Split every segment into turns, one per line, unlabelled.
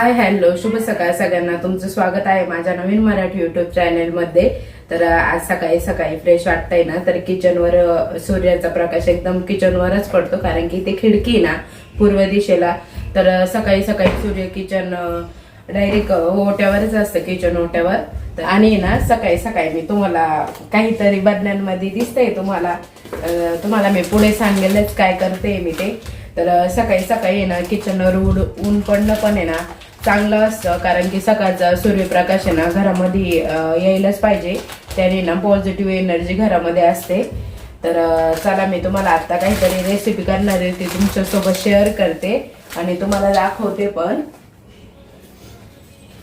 Hi hello शुभ सकाळ सगळ्यांना. तुमचं स्वागत आहे माझ्या नवीन मराठी युट्यूब चॅनलमध्ये तर आज सकाळी सकाळी फ्रेश वाटतंय ना तर किचनवर सूर्याचा प्रकाश एकदम किचनवरच पडतो कारण की ते खिडकी आहे ना पूर्व दिशेला. तर सकाळी सकाळी सूर्य किचन डायरेक्ट ओट्यावरच असतं किचन ओट्यावर. तर आणि ना सकाळी सकाळी मी तुम्हाला काहीतरी बदल्यांमध्ये दिसतंय तुम्हाला. तुम्हाला मी पुढे सांगेलच काय करते मी ते. तर सकाळी सकाळी आहे ना किचनवर उड ऊन पडणं पण आहे ना चांगलं असतं कारण की सकाळचा सूर्यप्रकाश ना घरामध्ये यायलाच पाहिजे. त्याने ना पॉझिटिव्ह एनर्जी घरामध्ये असते. तर चला मी तुम्हाला आता काहीतरी रेसिपी करणार आहे ती तुमच्यासोबत शेअर करते आणि तुम्हाला दाखवते पण.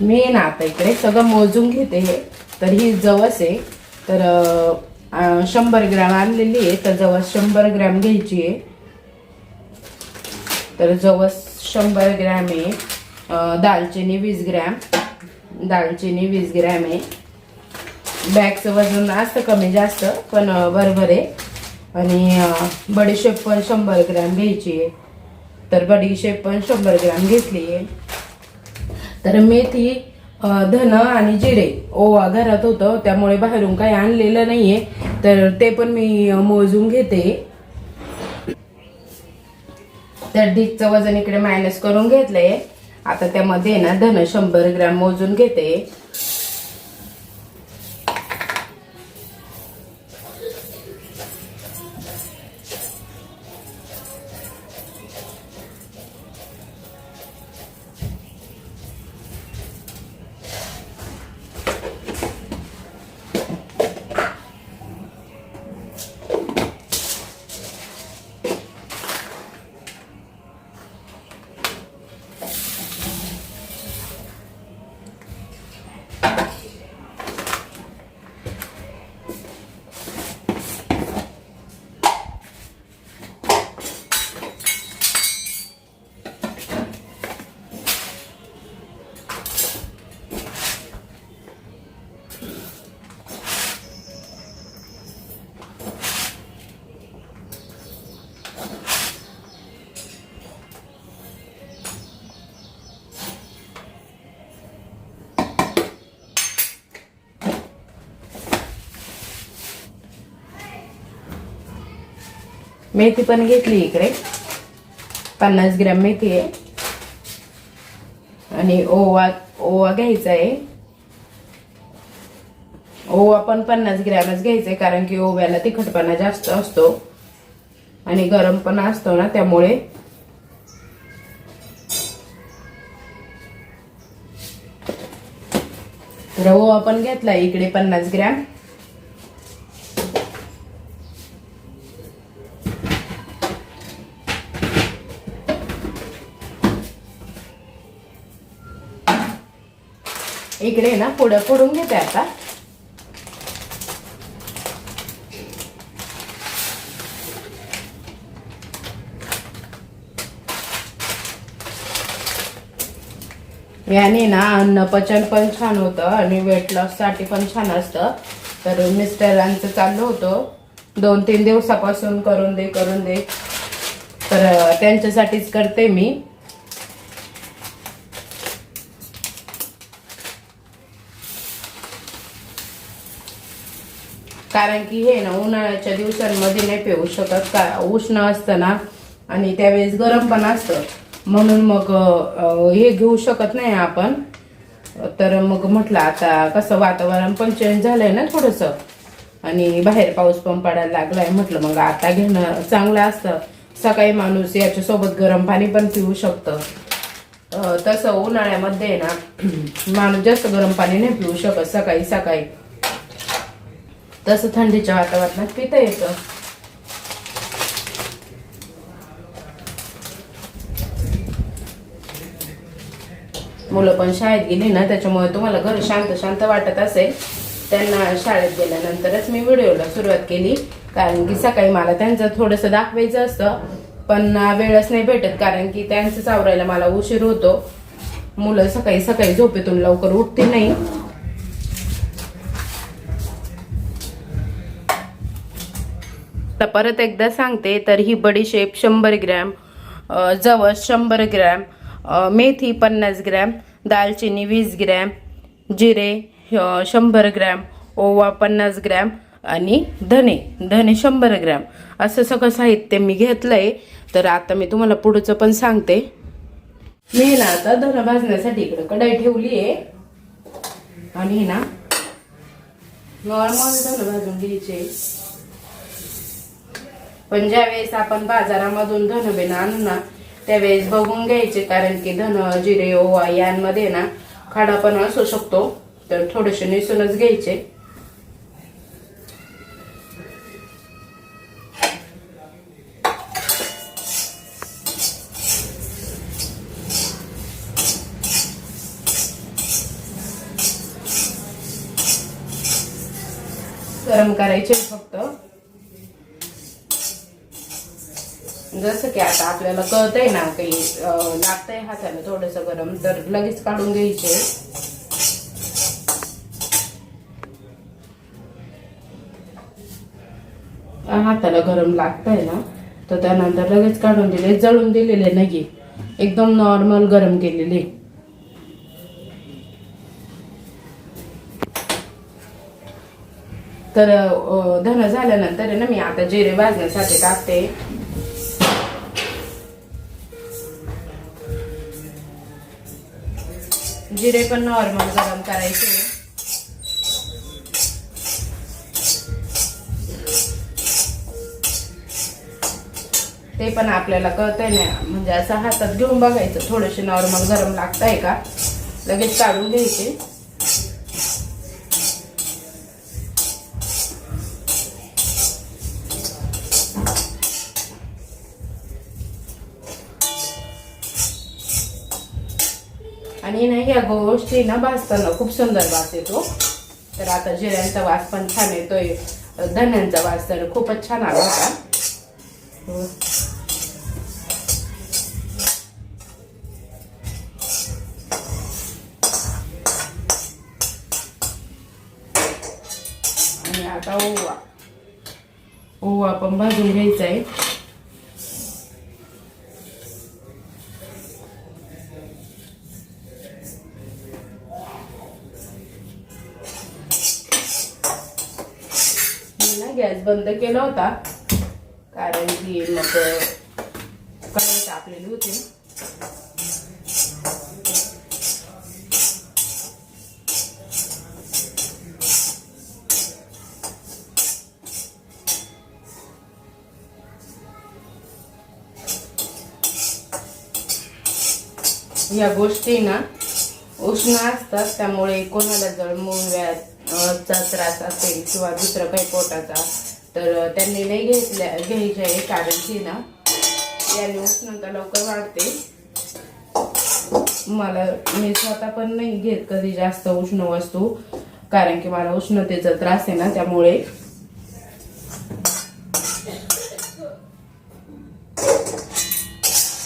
मी ना आता इकडे सगळं मोजून घेते हे. तर ही जवस आहे. तर शंभर ग्रॅम आणलेली आहे. तर जवस शंभर ग्रॅम घ्यायची आहे. तर जवस शंभर ग्रॅम आहे. दालचिनी वीस ग्रॅम. दालचिनी वीस ग्रॅम आहे. बॅगचं वजन असतं कमी जास्त पण बरोबर आहे. आणि बडीशेप पण शंभर ग्रॅम घ्यायची आहे. तर बडीशेप पण शंभर ग्रॅम घेतली आहे. तर मेथी धन आणि जिरे ओवा घरात होतं त्यामुळे बाहेरून काही आणलेलं नाहीये. तर ते पण मी मोजून घेते. तर ढीकचं वजन इकडे मायनस करून घेतलं आहे आता त्यामध्ये ना धन शंभर ग्रॅम मोजून घेते. मेथी पण घेतली इकडे. पन्नास ग्रॅम मेथी आहे. आणि ओवा ओवा घ्यायचा आहे. ओवा पण पन्नास ग्रॅमच घ्यायचा आहे कारण की ओव्याला तिखटपणा जास्त असतो. आणि गरम पण असतो ना त्यामुळे. तर ओवा पण घेतला इकडे पन्नास ग्रॅम. इकडे ना पुढं फोडून घेते आता. याने ना अन्न पचन पण छान होतं आणि वेट लॉससाठी पण छान असतं. तर मिस्टरांचं चाललं होतं. दोन तीन दिवसापासून करून दे करून दे. तर त्यांच्यासाठीच करते मी. कारण की हे ना उन्हाळ्याच्या दिवसांमध्ये नाही पिऊ शकत. का उष्ण असतं ना आणि त्यावेळेस गरम पण असतं. म्हणून मग हे घेऊ शकत नाही आपण. तर मग म्हटलं आता कसं वातावरण पण चेंज झालंय ना थोडंसं. आणि बाहेर पाऊस पण पडायला लागलाय. म्हटलं मग आता घेणं चांगलं असतं. सकाळी माणूस याच्यासोबत गरम पाणी पण पिऊ शकतं. तसं उन्हाळ्यामध्ये ना माणूस जास्त गरम पाणी नाही पिऊ शकत सकाळी सकाळी. तसं थंडीच्या वातावरणात पिता येतं. मुलं पण शाळेत गेली ना त्याच्यामुळे तुम्हाला घर शांत शांत वाटत असेल. त्यांना शाळेत गेल्यानंतरच मी व्हिडिओला सुरुवात केली. कारण की सकाळी मला त्यांचं थोडंसं दाखवायचं असतं. पण वेळच नाही भेटत कारण की त्यांचं चावरायला मला उशीर होतो. मुलं सकाळी सकाळी झोपेतून लवकर उठते नाही. तर परत एकदा सांगते तर ही बडीशेप शंभर ग्रॅम जवस शंभर ग्रॅम मेथी पन्नास ग्रॅम दालचिनी वीस ग्रॅम जिरे शंभर ग्रॅम ओवा पन्नास ग्रॅम आणि धने धने शंभर ग्रॅम. असं सगळं साहित्य मी घेतलंय. तर आता मी तुम्हाला पुढचं पण सांगते. मी ना आता धन भाजण्यासाठी इकडं कढाई ठेवली आहे आणि ना नॉर्मल धनं भाजून घ्यायचे. पण ज्यावेळेस आपण बाजारामधून धनबेन आणू ना त्यावेळेस बघून घ्यायचे कारण की धन जिरे ओवा यांमध्ये ना खाडा पण असू शकतो. तर थोडेसे निसूनच घ्यायचे. गरम करायचे फक्त. जसं की आता आपल्याला कळतंय ना काही लागतंय हाताला थोडस गरम तर लगेच काढून घ्यायचे. हाताला गरम लागतंय ना तर त्यानंतर लगेच काढून दिले जळून दिलेले नाही एकदम नॉर्मल गरम केलेले. तर धन झाल्यानंतर आहे ना मी आता जिरे भाजण्यासाठी टाकते. जिरे पण नॉर्मल गरम करायचे. ते पण आपल्याला कळतंय ना. म्हणजे असं हातात घेऊन बघायचं. थोडेसे नॉर्मल गरम लागतंय का? लगेच काढून घ्यायचे. या ना गोष्टी ना भाजताना खूप सुंदर वास येतो. तर आता जिऱ्यांचा वास पण छान येतोय. धन्यांचा वास तर खूपच छान आला होता. आणि आता ओवा. ओवा पण भाजून घ्यायचा आहे. बंद केला होता. कारण की मग कढई तापलेली होती. या गोष्टी ना उष्ण असतात त्यामुळे कोणाला जळमून व्याचा त्रास असेल किंवा दुसरं काही पोटाचा तर त्यांनी नाही घेतल्या घ्यायचे आहे कारण की ना याने उष्णता लवकर वाढते. मला मी स्वतः पण नाही घेत कधी जास्त उष्ण वस्तू कारण की मला उष्णतेचा त्रास आहे ना त्यामुळे.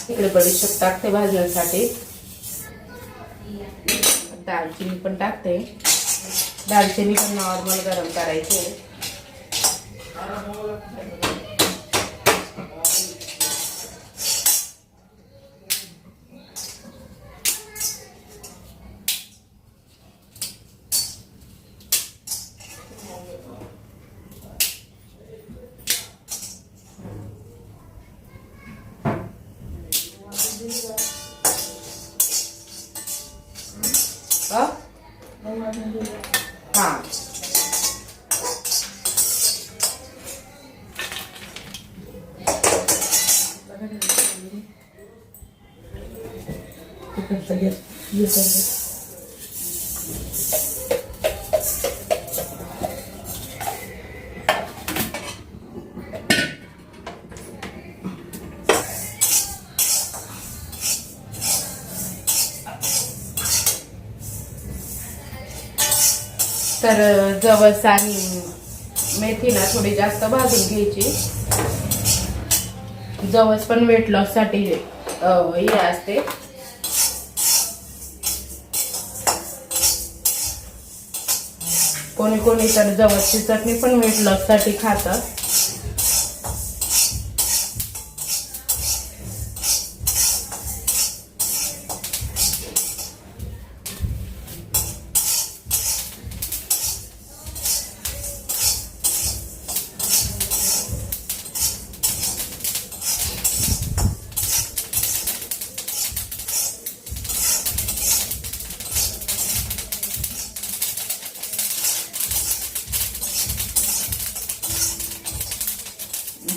इकडे बडीशेप टाकते भाजण्यासाठी दालचिनी पण टाकते. दालचिनी पण नॉर्मल गरम करायचे Ha? Ha. Tá. हा हा तर जवस आणि मेथी ना थोडी जास्त भाजून घ्यायची. जवस पण वेट लॉससाठी अं, हे असते. कोणी कोणी तर जवळची चटणी पण मीठ लॉस खातं.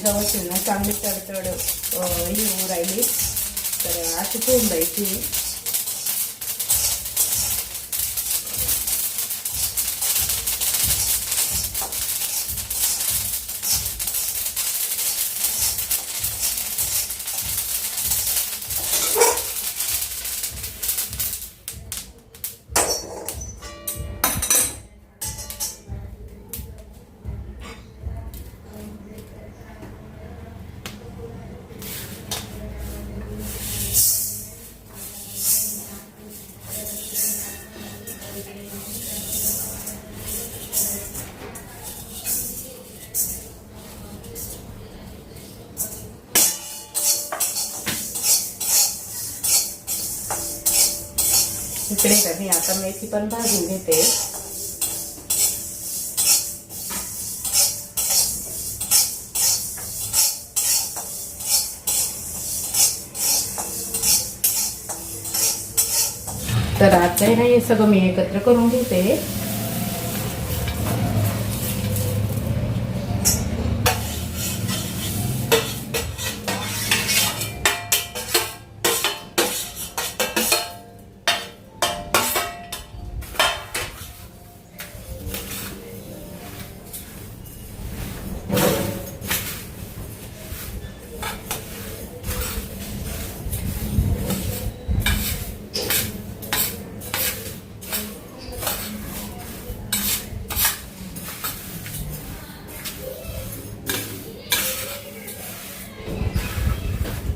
जवळ ना चांगली तडतड अं, ही होऊ राहिली. तर अशी होऊन द्यायची इकडे मी आता मेथी पण भाजून घेते तर आता हे सगळं मी एकत्र करून घेते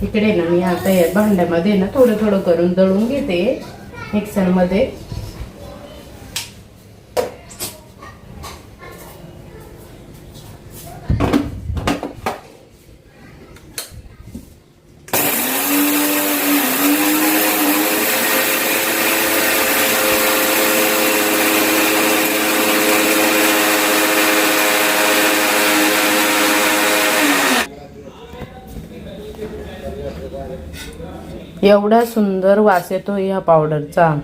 इकडे ना मी आता या भांड्यामध्ये ना थोडं थोडं करून दळून घेते मिक्सरमध्ये. एवढा सुंदर वास येतो ह्या पावडरचा.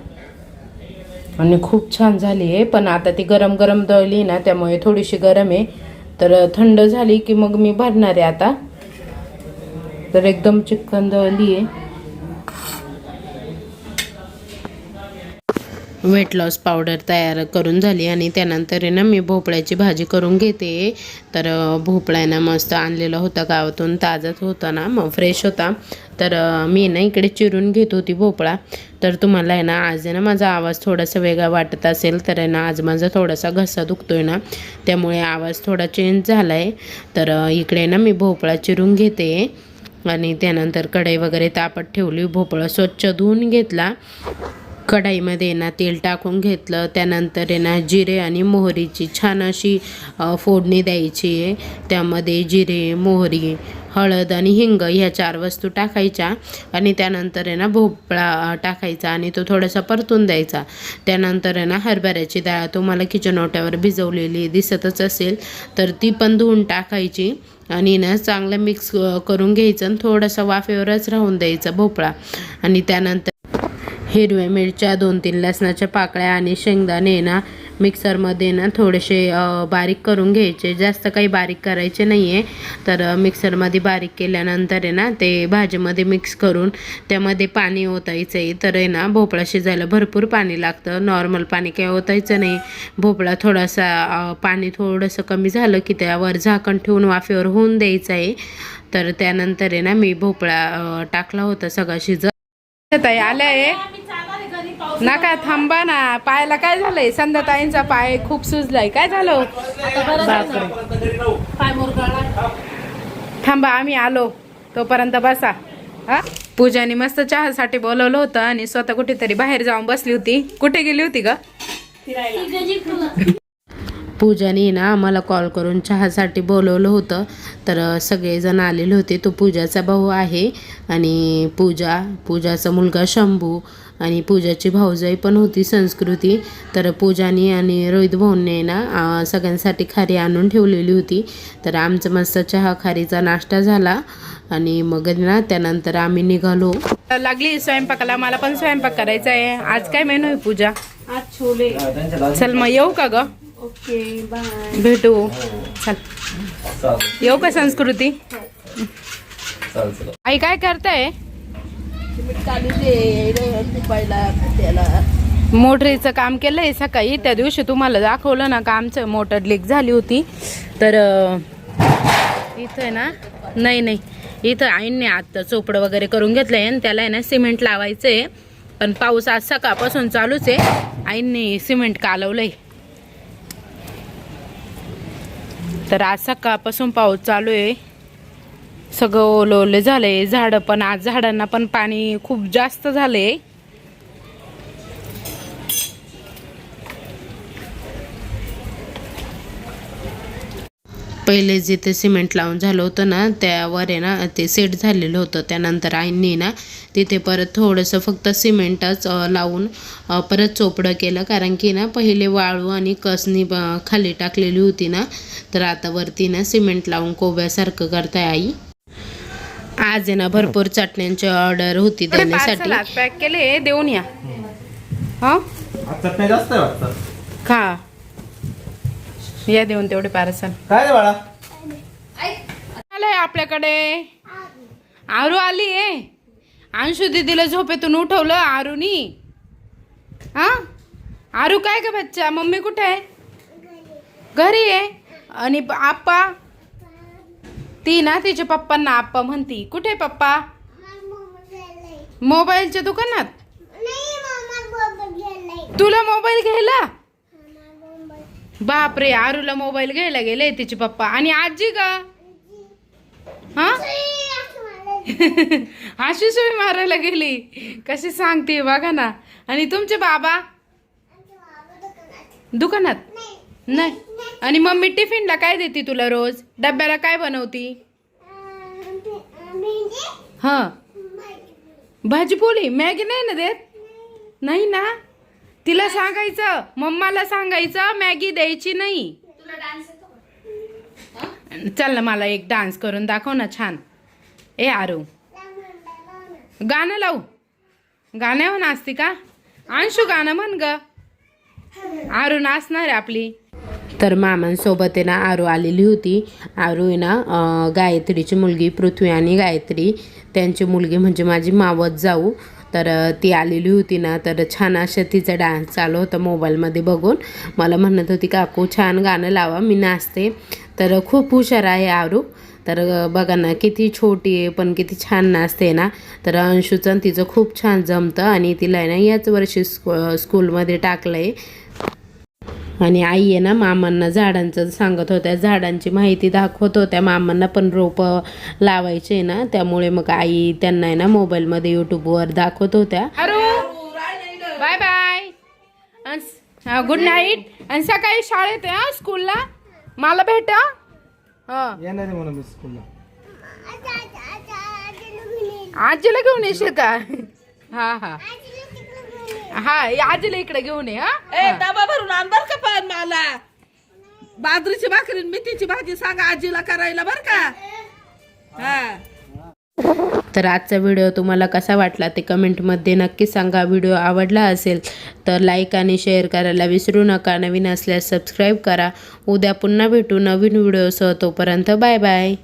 आणि खूप छान झाली आहे. पण आता ती गरम गरम दळली ना त्यामुळे थोडीशी गरम आहे. तर थंड झाली की मग मी भरणार आहे आता. तर एकदम चिकन दळली आहे. वेट लॉस पावडर तयार करून झाली आणि त्यानंतर आहे ना मी भोपळ्याची भाजी करून घेते. तर भोपळा आहे ना मस्त आणलेला होता गावातून ताजाच होता ना मग फ्रेश होता. तर मी ना इकडे चिरून घेत होती भोपळा. तर तुम्हाला आहे ना आज आहे ना माझा आवाज थोडासा वेगळा वाटत असेल तर आहे ना आज माझा थोडासा घसा दुखतोय ना त्यामुळे आवाज थोडा चेंज झाला आहे तर इकडे ना मी भोपळा चिरून घेते. आणि त्यानंतर कढई वगैरे तापत ठेवली भोपळा स्वच्छ धुवून घेतला. कढाईमध्ये ना तेल टाकून घेतलं. त्यानंतर आहे ना जिरे आणि मोहरीची छान अशी फोडणी द्यायची आहे. त्यामध्ये जिरे मोहरी हळद आणि हिंग ह्या चार वस्तू टाकायच्या आणि त्यानंतर आहे ना भोपळा टाकायचा आणि तो थोडासा परतून द्यायचा. त्यानंतर आहे ना हरभऱ्याची डाळ तुम्हाला किचन ओट्यावर भिजवलेली दिसतच असेल तर ती पण धुवून टाकायची आणि ना चांगलं मिक्स करून घ्यायचं आणि थोडंसं वाफेवरच राहून द्यायचा भोपळा. आणि त्यानंतर हिरव्या मिरच्या दोन तीन लसणाच्या पाकळ्या आणि शेंगदाणे ना मिक्सरमध्ये ना थोडेसे बारीक करून घ्यायचे. जास्त काही बारीक करायचे नाही आहे तर मिक्सरमध्ये बारीक केल्यानंतर आहे ना ते भाजीमध्ये मिक्स करून त्यामध्ये पाणी ओतायचं आहे. तर आहे ना भोपळा शिजायला भरपूर पाणी लागतं. नॉर्मल पाणी काही ओतायचं नाही. भोपळा थोडासा पाणी थोडंसं कमी झालं की त्यावर झाकण ठेवून वाफेवर होऊन द्यायचं आहे. तर त्यानंतर आहे ना मी भोपळा टाकला होता सगळा शिजत. ताई आहे? नका थांबा ना. पायाला काय झालंय? संध्याताईंचा पाय खूप सुजलाय. काय झालं? थांबा आम्ही आलो. तोपर्यंत बसा. हा? पूजाने मस्त चहासाठी बोलवलं होतं आणि स्वतः कुठेतरी बाहेर जाऊन बसली होती. कुठे गेली होती का पूजाने ना आम्हाला कॉल करून चहासाठी बोलवलं होतं. तर सगळेजण आलेले होते. तो पूजाचा भाऊ आहे आणि पूजा पूजाचा मुलगा शंभू आणि पूजाची भाऊजाई पण होती संस्कृती. तर पूजानी आणि रोहित भाऊने ना सगळ्यांसाठी खारी आणून ठेवलेली होती. तर आमचं मस्त चहा खारीचा नाश्ता झाला आणि मग ना त्यानंतर आम्ही निघालो. लागली स्वयंपाकाला मला पण स्वयंपाक करायचा आहे. आज काय मेनू आहे पूजा?
आज छोले.
चल मग येऊ का ग?
Okay bye.
भेटू. चल.
येऊ का संस्कृती? आई काय करताय? मोटरीचं काम केलंय सकाळी. त्या दिवशी तुम्हाला दाखवलं ना का आमचं मोटर लीक झाली होती. तर इथं आहे ना नाही नाही. इथं आईने आत्ता चोपडं वगैरे करून घेतलंय आणि त्याला आहे ना सिमेंट लावायचंय. पण पाऊस आज सकाळपासून चालूच आहे. आईंनी सिमेंट कालवलंय. तर आज सकाळपासून पाऊस चालू आहे. सगळं ओलं ओलं झालंय. झाडं पण आज झाडांना पण पाणी खूप जास्त झालंय. पहिले जिथे सिमेंट लावून झालं होतं ना त्यावर आहे ना ते सेट झालेलं होतं. त्यानंतर आईंनी ना तिथे परत थोडंसं फक्त सिमेंटच लावून परत चोपडं केलं. कारण की ना पहिले वाळू आणि कसनी खाली टाकलेली होती ना तर आता वरती ना सिमेंट लावून कोब्यासारखं करताय आई. आज आहे ना भरपूर चटण्यांची ऑर्डर होती देण्यासाठी. पॅक केले देऊन या. हा?
चटण्या जास्त
खा. या देऊन तेवढे पार्सल.
काय रे बाळा?
आलंय आपल्याकडे. आरू आली आहे. अंशू दीदीला झोपेतून उठवलं आरूनी. हा? आरू काय ग बच्चा? मम्मी कुठे आहे? घरी आहे. आणि आप्पा? ती ना तिच्या पप्पांना आप्पा म्हणती कुठे पप्पा? मोबाईलच्या दुकानात? तुला मोबाईल घ्यायला? बापरे आरूला मोबाईल घ्यायला गेले तिचे पप्पा. आणि आजी का हा? अशी सोय मारायला गेली. कशी सांगते बघा ना. आणि तुमचे बाबा? दुकानात. नाही. आणि मम्मी टिफिनला काय देते तुला रोज? डब्याला काय बनवती? हा. भाजी पोळी मॅगी नाही ना देत? नाही ना? तिला सांगायचं. मम्माला सांगायचं मॅगी द्यायची नाही. चल ना मला एक डान्स करून दाखव ना छान. ए आरू. गाणं लावू. गाण्यावर नाचते का? अंशू गाणं म्हण ग. आरू नाचणार आहे आपली. तर मामांसोबत आहे ना आरू आलेली होती. आरू आहे ना गायत्रीची मुलगी पृथ्वी आणि गायत्री. त्यांची मुलगी म्हणजे माझी मावत जाऊ. तर ती आलेली होती ना तर छान अशा तिचा डान्स चालू होता मोबाईलमध्ये बघून. मला म्हणत होती काकू छान गाणं लावा मी नाचते. तर खूप हुशार आहे आरू. तर बघा ना किती छोटी आहे पण किती छान नाचते ना. तर अंशूचं तिचं खूप छान जमतं आणि तिला आहे ना याच वर्षी स्कू स्कूलमध्ये टाकलं आहे आणि आई आहे ना मामांना झाडांचं सांगत होत्या. झाडांची माहिती दाखवत होत्या. मामांना पण रोपं लावायचे ना त्यामुळे मग आई त्यांना आहे ना मोबाईलमध्ये यूट्यूबवर दाखवत होत्या. Bye bye. गुड नाईट आणि सकाळी शाळेत या स्कूलला. मला भेट हा.
येणार आहे म्हणून मी स्कूलला.
आजीला घेऊन येशील का? हा हा. हा आजीला इकडे घेऊन ये हा.
ए डबा भरून आण बर का पण मला. बाजरीची भाकरी मेथीची भाजी सांगा आजीला करायला बर का? हा.
तर आजचा व्हिडिओ तुम्हाला कसा वाटला ते कमेंटमध्ये नक्की सांगा. व्हिडिओ आवडला असेल तर लाईक आणि शेअर करायला विसरू नका. नवीन असल्यास सबस्क्राईब करा. उद्या पुन्हा भेटू नवीन व्हिडिओसह. तोपर्यंत बाय बाय